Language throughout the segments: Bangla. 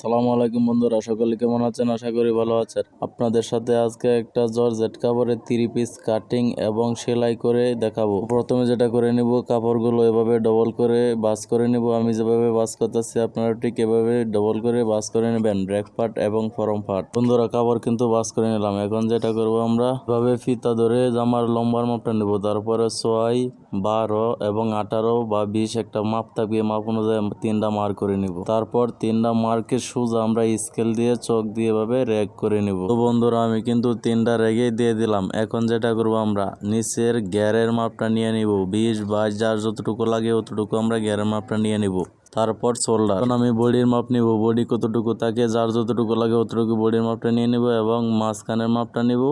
আসসালামু আলাইকুম বন্ধুরা, সকলে কেমন আছেন? আশা করি ভালো আছেন। আপনাদের সাথে আজকে একটা জর্জেট কাপড়ের থ্রি পিস কাটিং এবং সেলাই করে দেখাবো। প্রথমে যেটা করে নিব, কাপড়গুলো এভাবে ডবল করে বাস করে নিব। আমি যেভাবে বাস করতেছি, আপনারা ঠিক এভাবে ডবল করে বাস করে নেবেন ব্রেক পার্ট এবং ফরম পার্ট বন্ধুরা, কাপড় কিন্তু বাস করে নিলাম। এখন যেটা করব আমরা, এভাবে ফিতা ধরে জামার লম্বার মাপটা নেব। তারপরে ছয়, বারো এবং আঠারো বা বিশ একটা মাপ থাকবে। মাপ অনুযায়ী তিনটা মার্ক করে নিব। তারপর তিনটা মার্কের সোজা আমরা স্কেল দিয়ে চক দিয়ে ভাবে র্যাগ করে নিব। তো বন্ধুরা, আমি কিন্তু তিনটা র্যাগেই দিয়ে দিলাম। এখন যেটা করব আমরা, নিচের গ্যারের মাপটা নিয়ে নিব। বিশ, বাইশ, যার যতটুকু লাগে অতটুকু আমরা গ্যারের মাপটা নিয়ে নিব। তারপর শোল্ডার এখন আমি বডির মাপ নিব। বডি কতটুকু থাকে, যার যতটুকু লাগে অতটুকু বডির মাপটা নিয়ে নিব এবং মাঝখানের মাপটা নিব।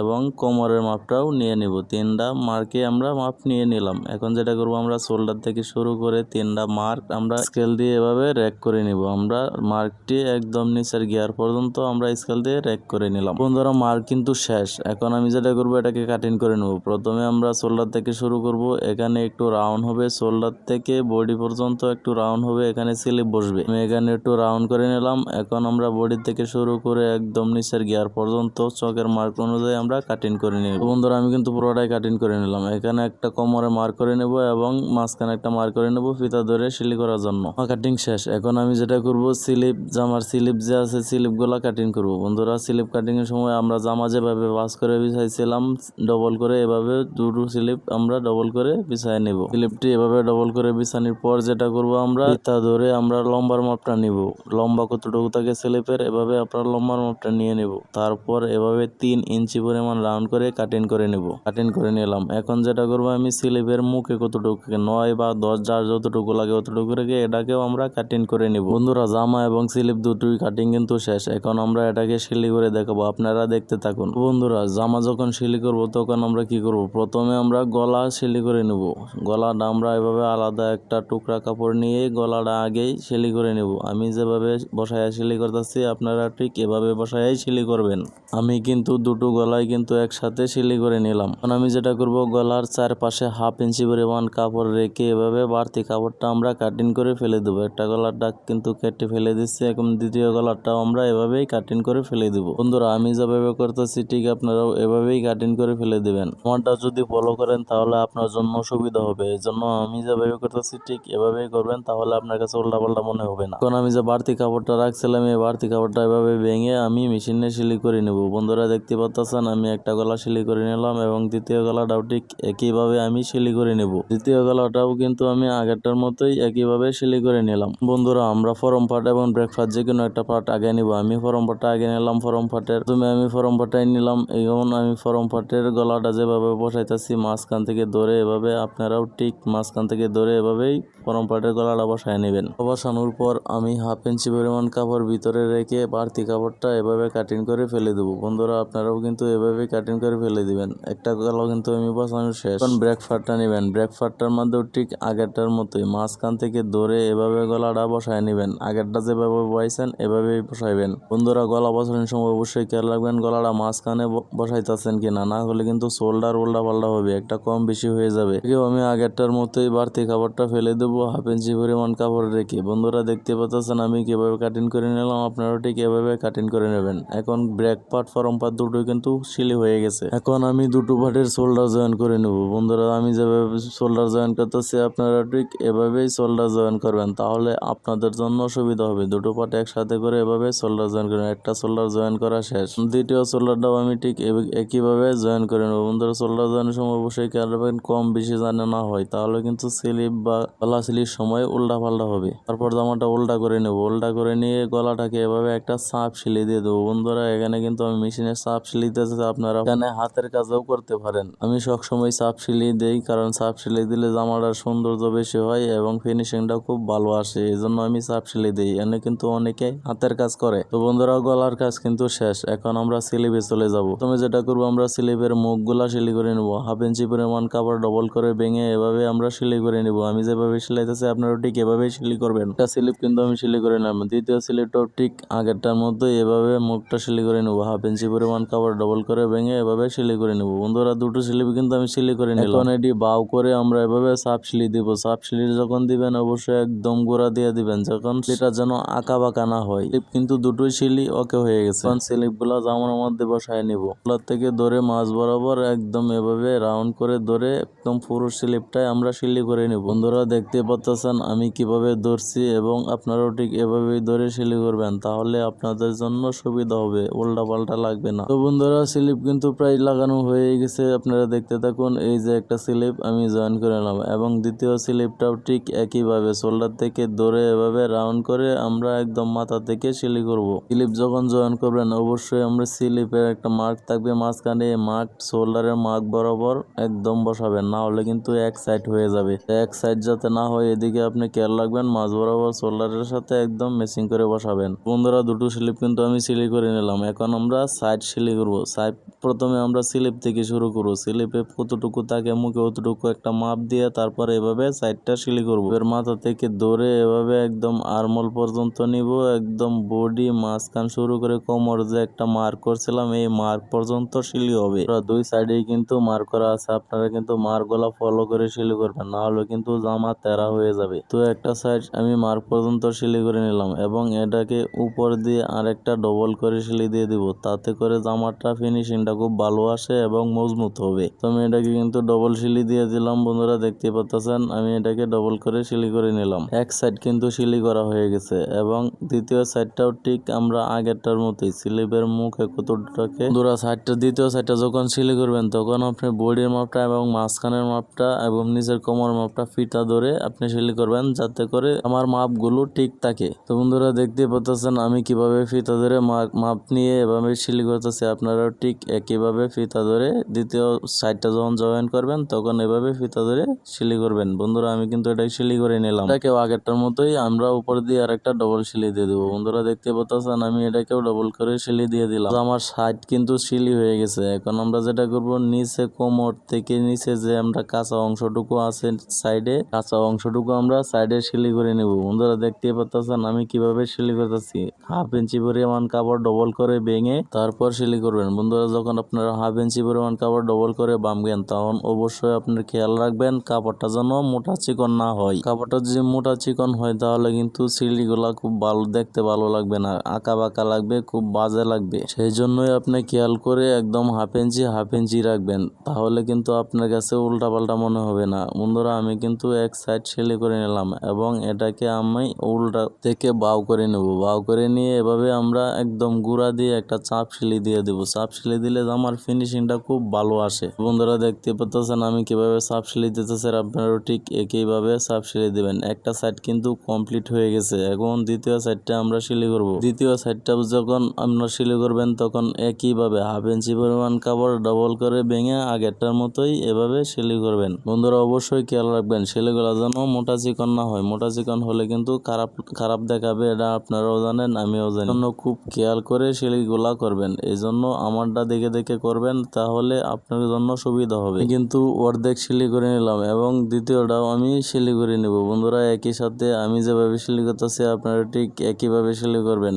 এবং কোমরের মাপটাও নিয়ে নিব। তিনটা মার্কে আমরা মাপ নিয়ে নিলাম। এখন যেটা করব, আমরা শোল্ডার থেকে শুরু করে তিনটা মার্ক আমরা স্কেল দিয়ে এভাবে র্যাক করে নিব। আমরা মার্কটি একদম নিচের গিয়ার পর্যন্ত আমরা স্কেল দিয়ে র্যাক করে নিলাম। বন্ধুরা, মার্ক কিন্তু শেষ। এখন আমি যেটা করব, এটাকে কাটিং করে নেব। প্রথমে আমরা শোল্ডার থেকে শুরু করব। এখানে একটু রাউন্ড হবে। শোল্ডার থেকে বডি পর্যন্ত একটু রাউন্ড হবে। এখানে স্লিপ বসবে। আমি এখানে একটু রাউন্ড করে নিলাম। এখন আমরা বডি থেকে শুরু করে একদম নিচের গিয়ার পর্যন্ত চকের মার্ক অনুযায়ী আমরা কাটিং করে তো বন্ধুরা, আমি কিন্তু পুরোটাই কাটিং করে নিলাম। এখানে একটা কোমরে মার্ক করে নেব এবং মাঝখানে একটা মার্ক করে নেব ফিতা ধরে সিলি করার জন্য। কাটিং শেষ। এখন আমি যেটা করব স্লিপ জামার স্লিপ যে আছে স্লিপগুলা কাটিং করব। বন্ধুরা স্লিপ কাটিং এর সময় আমরা জামা যেভাবে বাস করে বিছাইছিলাম ডবল করে এভাবে দুটো স্লিপ আমরা ডবল করে বিছাই নেব। স্লিপটি এভাবে ডবল করে বিছানির পর যেটা করব আমরা, ফিতা ধরে আমরা লম্বার মাপটা নিব। লম্বা কতটুকু থাকে স্লিপের এভাবে আপনার লম্বার মাপটা নিয়ে নেব। তারপর এভাবে তিন ইঞ্চি পরিমাণ রাউন্ড করে কাটিং করে নিব। কাটিং করে নিলাম। এখন যেটা করব আমি স্লিপের মুখে কতটুকু নয় বা দশ যার যতটুকু লাগে অতটুকু রেখে এটাকেও আমরা কাটিং করে নিব। বন্ধুরা, জামা এবং স্লিপ দুটোই কাটিং কিন্তু শেষ। এখন আমরা এটাকে সিলি করে দেখাবো। আপনারা দেখতে থাকুন। বন্ধুরা, জামা যখন সিলি করব তখন আমরা কি করব? প্রথমে আমরা গলা সিলি করে নিব। গলাটা আমরা এভাবে আলাদা একটা টুকরা কাপড় নিয়ে গলাটা আগেই সিলি করে নিব। আমি যেভাবে বসায় সিলি করতেছি, আপনারা ঠিক এভাবে বসায় সিলি করবেন। আমি কিন্তু দুটো গলায় কিন্তু একসাথে সিলি করে নিলাম। এখন আমি যেটা করব, গলার চারপাশে হাফ ইঞ্চি পরিমাণ কাপড় রেখে এভাবে বাড়তি কাপড়টা আমরা কাটিং করে ফেলে দেবো। একটা গলার ডাক কিন্তু কেটে ফেলে দিচ্ছি। এখন দ্বিতীয় গলারটাও আমরা এভাবেই কাটিং করে ফেলে দিব। বন্ধুরা, আমি যেভাবে করতেছি, ঠিক আপনারাও এভাবেই কাটিং করে ফেলে দেবেন। আমারটা যদি ফলো করেন, তাহলে আপনার জন্য সুবিধা হবে। এই জন্য আমি যেভাবে করতেছি, ঠিক এভাবেই করবেন, তাহলে আপনার কাছে উল্টা পাল্টা মনে হবে না। এখন আমি যে বাড়তি কাপড়টা রাখছিলাম, এই বাড়তি কাপড়টা এভাবে ভেঙে আমি মেশিনে সিলি করে নেব। বন্ধুরা, দেখতে পাচ্ছেন? আমি একটা গলা সিলি করে নিলাম এবং দ্বিতীয় গলাটাও ঠিক একইভাবে আমি সিলি করে নেব। দ্বিতীয় গলাটাও কিন্তু আমি আগেরটার মতোই একইভাবে সিলি করে নিলাম। বন্ধুরা, আমরা ফরম পার্ট এবং ব্রেকফাস্ট যে কোনো একটা পার্ট আগে নিব। আমি ফরম পার্টটা আগে নিলাম, ফরম পার্টের তুমি আমি ফরম পার্টটাই নিলাম। এখন আমি ফরম পার্টের গলাটা যেভাবে বসাইতেছি মাঝখান থেকে ধরে এভাবে আপনারাও ঠিক মাঝখান থেকে ধরে এভাবেই ফরম পার্টের গলাটা বসায় নেবেন। বসানোর পর আমি হাফ ইঞ্চি পরিমাণ কাপড় ভিতরে রেখে বাড়তি কাপড়টা এভাবে কাটিং করে ফেলে দেবো। বন্ধুরা, আপনারাও কিন্তু এভাবে কাটিং করে ফেলে দিবেন। একটা গলা কিন্তু আমি বসানো শেষ। এখন ব্রেকফাস্টটা নেবেন। ব্রেকফাস্টটার মধ্যেও ঠিক আগেরটার মতোই। মাঝখান থেকে ধরে এভাবে গলাটা বসায় নেবেন। আগেরটা যেভাবে বসাইছেন, এভাবেই বসাইবেন। বন্ধুরা, গলা বসানোর সময় অবশ্যই খেয়াল রাখবেন গলাটা মাঝখানে বসাইতেছেন কিনা। না না হলে কিন্তু শোল্ডার উল্টা পাল্টা হবে। একটা কম বেশি হয়ে যাবে। কেউ আমি আগেরটার মতোই বাড়তি খাবারটা ফেলে দেবো। হাফ ইঞ্চি পরিমাণ কাপড় রেখে। বন্ধুরা, দেখতে পাচ্ছেন আমি কীভাবে কাটিং করে নিলাম। আপনারাও ঠিক এভাবে কাটিং করে নেবেন। এখন ব্রেক পার্ট ফরম পার্ট দুটোই কিন্তু সিলি হয়ে গেছে। এখন আমি দুটো পার্টের শোল্ডার জয়েন করে নেব। বন্ধুরা, আমি যেভাবে শোল্ডার জয়েন করতেছি, আপনারা ঠিক এভাবেই শোল্ডার জয়েন করবেন। তাহলে আপনাদের জন্য সুবিধা হবে। দুটো পার্ট একসাথে করে এভাবে শোল্ডার জয়েন করবেন। একটা শোল্ডার জয়েন করা শেষ। দ্বিতীয় শোল্ডারটাও আমি ঠিক একইভাবে জয়েন করে নেব। বন্ধুরা শোল্ডার জয়েনের সময় অবশ্যই খেয়াল রাখবেন, কম বেশি জানে না হয়। তাহলে কিন্তু স্লিপ বা গলা স্লিপ সময় উল্টা পাল্টা হবে। তারপর জামাটা উল্টা করে নেব। উল্টা করে নিয়ে গলাটাকে এভাবে একটা সাপ সিলি দিয়ে দেবো। বন্ধুরা, এখানে কিন্তু আমি মেশিনের সাপ সিলি দিতেছি আপনারা এখানে হাতের কাজও করতে পারেন। আমি সবসময় সাপ সিলি দেই, কারণ সাপ সিলি দিলে জামাটার সৌন্দর্য বেশি হয় এবং ফিনিশিংটা খুব ভালো আসে। এই জন্য আমি সাপ সিলি দিই, এনে কিন্তু অনেকে হাতের কাজ করে। তো বন্ধুরা, গলার কাজ কিন্তু শেষ। এখন আমরা স্লিপে চলে যাব। তুমি যেটা করব, আমরা স্লিপের মুখগুলা সিলি করে নেব। হাফ ইঞ্চি পরিমাণ কাপড় ডবল করে ভেঙে এভাবে আমরা সিলি করে নিব। আমি যেভাবে সেলাইতেছি আপনারা ঠিক এভাবেই সিলি করবেন। একটা স্লিপ কিন্তু আমি সিলি করে নিলাম। দ্বিতীয় স্লিপটাও ঠিক আগেরটার মধ্যে এভাবে মুখটা সিলি করে নেব। হাফ ইঞ্চি পরিমাণ কাপড় ডবল করে ভেঙে এভাবে সিলি করে নেব। বন্ধুরা, দুটো স্লিপ কিন্তু আমি সিলি করে নিলাম। এখন এটি বাউ করে আমরা এভাবে সাপ সিলি দিব। সাপ সিলি যখন দিবেন, অবশ্যই একদম গোড়া দিয়ে দিবেন। যখন সেটা যেন আঁকা বাঁকা না হয় স্লিপ কিন্তু দুটোই সিলি ওকে হয়ে গেছে। এখন স্লিপগুলা জামার মধ্যে বসায় নিব। ওগুলার থেকে ধরে মাছ বরাবর একদম এভাবে রাউন্ড করে ধরে একদম পুরো স্লিপটাই আমরা সিলি করে নিব। বন্ধুরা, দেখতে পাচ্ছেন আমি কীভাবে ধরছি এবং আপনারাও ঠিক এভাবেই ধরে সিলি করবেন। তাহলে আপনাদের জন্য সুবিধা হবে উল্টা পাল্টা লাগবে না। তো বন্ধুরা স্লিপ কিন্তু প্রায় লাগানো হয়ে গেছে। আপনারা দেখতে থাকুন, এই যে একটা স্লিপ আমি জয়েন করে নিলাম এবং দ্বিতীয় স্লিপটাও ঠিক একইভাবে শোল্ডার থেকে ধরে এভাবে রাউন্ড করে আমরা একদম মাথা থেকে সিলি করব। স্লিপ যখন জয়েন করবেন, অবশ্যই আমরা স্লিপের একটা মার্ক থাকবে, মাঝখানে মার্ক শোল্ডারের মার্ক বরাবর একদম বসাবেন, না হলে কিন্তু এক সাইড হয়ে যাবে। এক সাইড যাতে না হয়, এদিকে আপনি খেয়াল রাখবেন মাছ বরাবর শোল্ডারের সাথে একদম মেসিং করে বসাবেন। বন্ধুরা, দুটো স্লিপ কিন্তু আমি সিলি করে নিলাম, এখন আমরা সাইড সিলি করব। সাইড প্রথমে আমরা স্লিপ থেকে শুরু করব। স্লিপে কতটুকু তাকে মুখে অতটুকু একটা মাপ দিয়ে তারপর এভাবে সাইডটা সিলি করব। এর মাথা থেকে ধরে এভাবে একদম আরমল পর্যন্ত নিব। একদম বডি মাঝখান শুরু করে কোমর যে একটা মার্ক করছিলাম, এই মার্ক পর্যন্ত সিলি হবে। দুই সাইডেই কিন্তু মার্ক করা আছে। আপনারা কিন্তু মার্কগুলা ফলো করে সিলি করবেন, না হলে কিন্তু জামা তেরা হয়ে যাবে। তো একটা সাইড আমি মার্ক পর্যন্ত সিলি করে নিলাম এবং এটাকে উপর দিয়ে আরেকটা ডবল করে সিলি দিয়ে দিব। তাতে করে জামাটা ফিনিশিংটা খুব ভালো আসে এবং মজবুত হবে। তো আমি এটাকে কিন্তু ডবল সিলি দিয়ে দিলাম, বন্ধুরা দেখতে পাচ্ছেন আমি এটাকে ডবল করে সিলি করে নিলাম। এক সাইড কিন্তু সিলি করা হয়ে গেছে এবং দ্বিতীয় সাইডটাও ঠিক আমরা আগেরটার মতোই স্লিপের মুখে কতটাকে বন্ধুরা সাইডটা দ্বিতীয় সাইডটা যখন সিলি করবেন, তখন আপনি বডির মাপটা এবং মাঝখানের মাপটা এবং নিচের কোমর মাপটা ফিতা ধরে আপনি সিলি করবেন যাতে করে আমার মাপগুলো ঠিক থাকে। তো বন্ধুরা দেখতে পাচ্ছেন আমি কীভাবে ফিতা ধরে মাপ নিয়ে এভাবে সিলি করতেছি। আপনারাও ঠিক একইভাবে ফিতা ধরে দ্বিতীয় সাইডটা যখন জয়েন করবেন, তখন এভাবে ফিতা ধরে সিলি করবেন। বন্ধুরা, আমি কিন্তু এটা সিলি করে নিলাম। এটাকেও আগেরটার মতোই আমরা উপর দিয়ে আরেকটা ডবল সিলি দিয়ে দেবো। বন্ধুরা, দেখতে পাচ্ছেন, আমি এটাকেও ডবল করে সিলি দিয়ে দিলাম। আমার সাইড কিন্তু সিলি হয়ে গেছে। এখন আমরা যেটা করব, নিচে কোমর থেকে নিচে যে আমরা কাঁচা অংশটুকু আছে সাইডে কাঁচা অংশটুকু আমরা সাইডে সিলি করে নেব। বন্ধুরা, দেখতে পাচ্ছেন, আমি কীভাবে সিলি করতেছি। হাফ ইঞ্চি পরিমাণ কাপড় ডবল করে ভেঙে তারপর সিলি করবেন। বন্ধুরা, যখন আপনারা হাফ ইঞ্চি পরিমাণ কাপড় ডবল করে বামবেন তখন অবশ্যই আপনার খেয়াল রাখবেন কাপড়টা যেন মোটা চিকন না হয়। কাপড়টা যদি মোটা চিকন হয়, তাহলে কিন্তু সিলিগুলা খুব ভালো, দেখতে ভালো লাগবে না আঁকা বাঁকা লাগবে, খুব বাজে লাগবে। সেই জন্যই আপনি খেয়াল করে একদম হাফ ইঞ্চি হাফ ইঞ্চি রাখবেন, তাহলে কিন্তু আপনার কাছে উল্টা পাল্টা মনে হবে না। বন্ধুরা, আমি কিন্তু এক সাইড সেলি করে নিলাম এবং এটাকে আমি উল্টা থেকে বাউ করে নেব। বাউ করে নিয়ে এভাবে আমরা একদম গুঁড়া দিয়ে একটা চাপ সিলি দিয়ে দেবো। চাপ সিলি দিলে আমার ফিনিশিংটা খুব ভালো আসে। বন্ধুরা দেখতে পাচ্ছেন আমি কীভাবে চাপ সিলি দিতেছি আপনারাও ঠিক একইভাবে চাপ সিলি দিবেন। একটা সাইড কিন্তু কমপ্লিট হয়ে গেছে। এখন দ্বিতীয় সাইডটা আমরা সিলি করব। দ্বিতীয় সাইডটা যখন আপনারা সিলি করবেন তখন একইভাবে হাফ ইঞ্চি পরিমাণ কাপড় ডবল করে ভেঙে আগেরটার মতোই এভাবে সিলি করবেন। বন্ধুরা অবশ্যই খেয়াল রাখবেন সিলিগুলো যেন মোটা চিকন না হয়। মোটা চিকন হলে কিন্তু খারাপ খারাপ দেখাবে, এটা আপনারাও জানেন, আমিও জানি। খুব খেয়াল করে সিলিগুলা করবেন। এই জন্য আমারটা দেখে দেখে করবেন, তাহলে আপনার জন্য সুবিধা হবে। কিন্তু অর্ধেক সিলি করে নিলাম এবং দ্বিতীয়টাও আমি সিলি করে নেব। বন্ধুরা, একই সাথে আমি যেভাবে সিলি করতেছি, আপনারা ঠিক একইভাবে সিলি করবেন।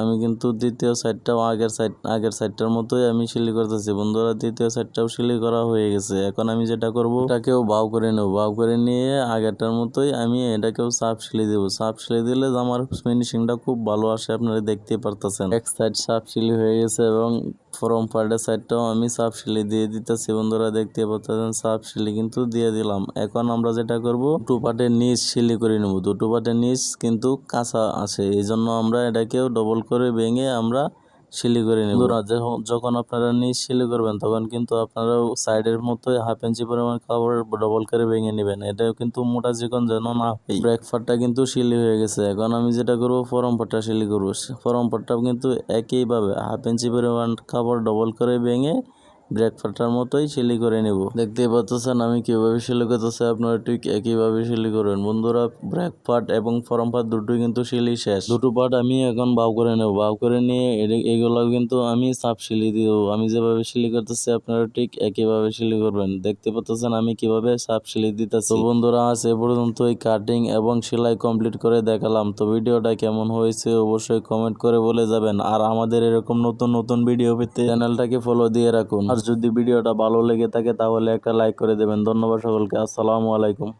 আমি কিন্তু দ্বিতীয় সাইডটাও আগের সাইড, আগের সাইডটার মতোই আমি সিলি করতেছি। বন্ধুরা, দ্বিতীয় সাইডটাও সিলি করা হয়ে গেছে। এখন আমি যেটা করব, এটাকেও বাউ করে নেব। বাউ করে নিয়ে আগেরটার মতোই আমি এটাকেও সাপ সিলি দেবো। সাপ সিলি দিলে আমার ফিনিশিংটা খুব ভালো আসে, আপনারা দেখতে পারতেছেন। এক সাইড সাপ সিলি হয়ে গেছে এবং ফরম পার্টের সাইডটাও আমি সাপ সিলি দিয়ে দিতেছি। বন্ধুরা দেখতে পাচ্ছেন সাপ সিলি কিন্তু দিয়ে দিলাম। এখন আমরা যেটা করব, দুটো পার্টের নিচ সিলি করে নেব। দুটো পার্টের নিচ কিন্তু কাঁচা আছে। এই জন্য আমরা এটাকেও ডবল করে ভেঙে আমরা করে নেব। যখন আপনারা নিচ শিলি করবেন তখন কিন্তু আপনারা সাইডের মতো হাফ ইঞ্চি পরিমাণ কাপড় ডবল করে ভেঙে নেবেন। এটাও কিন্তু মোটা চিকন যেন না হয়। ব্রেক ফাটটা কিন্তু শিলি হয়ে গেছে। এখন আমি যেটা করব ফরম পাটটা শিলি করব। ফরম পাটটা কিন্তু একইভাবে হাফ ইঞ্চি পরিমাণ কাপড় ডবল করে ভেঙে ব্রেক ফাটার মতোই সিলি করে নিব। দেখতেই পাচ্ছেন, আমি কীভাবে সিলি করতেছি, আপনারা ঠিক একইভাবে সিলি করবেন বন্ধুরা, ব্রেক পার্ট এবং ফরম পার্ট দুটোই কিন্তু সিলি শেষ। দুটো পার্ট আমি এখন বাউ করে নেব। বাউ করে নিয়ে এগুলো কিন্তু আমি সাপ সিলি দিব। আমি যেভাবে সিলি করতেছি, আপনারা ঠিক একইভাবে সিলি করবেন। দেখতে পাচ্ছেন, আমি কীভাবে সাপ সিলি দিতেছি। তো বন্ধুরা, আজ এ পর্যন্তই কাটিং এবং সেলাই কমপ্লিট করে দেখালাম। তো ভিডিওটা কেমন হয়েছে অবশ্যই কমেন্ট করে বলে যাবেন। আর আমাদের এরকম নতুন নতুন ভিডিও পেতে চ্যানেলটাকে ফলো দিয়ে রাখুন। আর যদি ভিডিওটা ভালো লেগে থাকে তাহলে একটা লাইক করে দেবেন। ধন্যবাদ সকলকে। আসসালামু আলাইকুম।